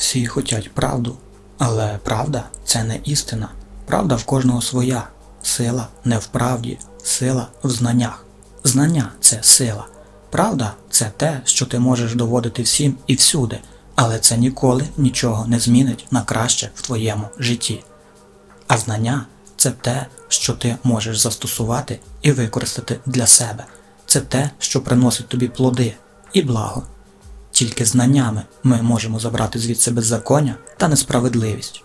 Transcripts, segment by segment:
Всі хотять правду, але правда це не істина. Правда в кожного своя. Сила не в правді, сила в знаннях. Знання це сила. Правда це те, що ти можеш доводити всім і всюди, але це ніколи нічого не змінить на краще в твоєму житті. А знання це те, що ти можеш застосувати і використати для себе. Це те, що приносить тобі плоди і благо. Тільки знаннями ми можемо забрати звідси беззаконня та несправедливість.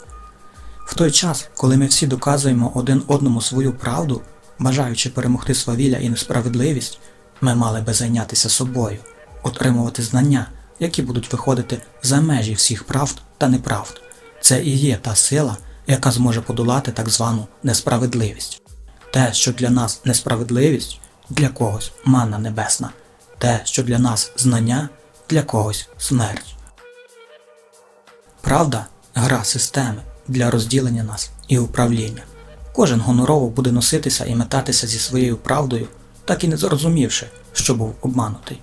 В той час, коли ми всі доказуємо один одному свою правду, бажаючи перемогти свавілля і несправедливість, ми мали би зайнятися собою, отримувати знання, які будуть виходити за межі всіх правд та неправд. Це і є та сила, яка зможе подолати так звану несправедливість. Те, що для нас несправедливість, для когось манна небесна, те, що для нас знання, для когось смерть. Правда гра системи для розділення нас і управління. Кожен гонорово буде носитися і метатися зі своєю правдою, так і не зрозумівши, що був обманутий.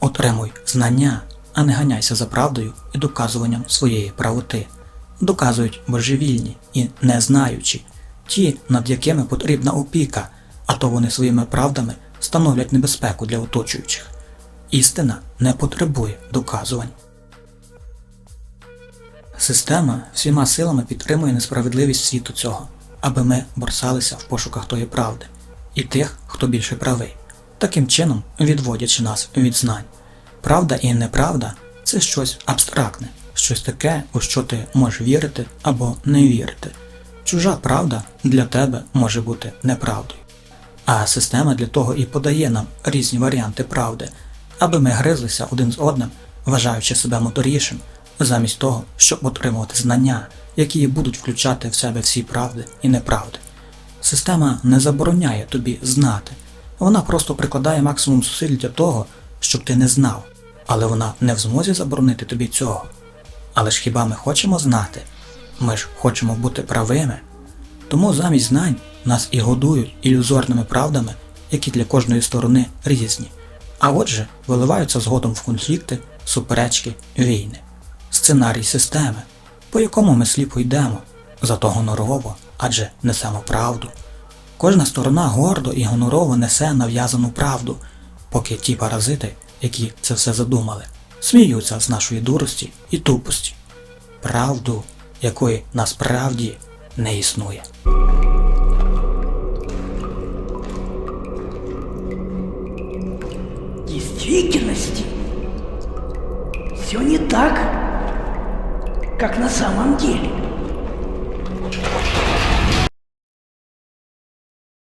Отримуй знання, а не ганяйся за правдою і доказуванням своєї правоти. Доказують божевільні і не знаючі, ті, над якими потрібна опіка, а то вони своїми правдами становлять небезпеку для оточуючих. Істина не потребує доказувань. Система всіма силами підтримує несправедливість світу цього, аби ми борсалися в пошуках тої правди і тих, хто більше правий, таким чином відводячи нас від знань. Правда і неправда це щось абстрактне, щось таке, у що ти можеш вірити або не вірити. Чужа правда для тебе може бути неправдою. А система для того і подає нам різні варіанти правди, аби ми гризлися один з одним, вважаючи себе моторішим, замість того, щоб отримувати знання, які будуть включати в себе всі правди і неправди. Система не забороняє тобі знати, вона просто прикладає максимум зусиль для того, щоб ти не знав, але вона не в змозі заборонити тобі цього. Але ж хіба ми хочемо знати? Ми ж хочемо бути правими. Тому замість знань нас і годують ілюзорними правдами, які для кожної сторони різні, а отже виливаються згодом в конфлікти, суперечки, війни. Сценарій системи, по якому ми сліпо йдемо, зато гонорово, адже несемо правду. Кожна сторона гордо і гонорово несе нав'язану правду, поки ті паразити, які це все задумали, сміються з нашої дурості і тупості. Правду, якої насправді не існує. Действительности все не так, как на самом деле.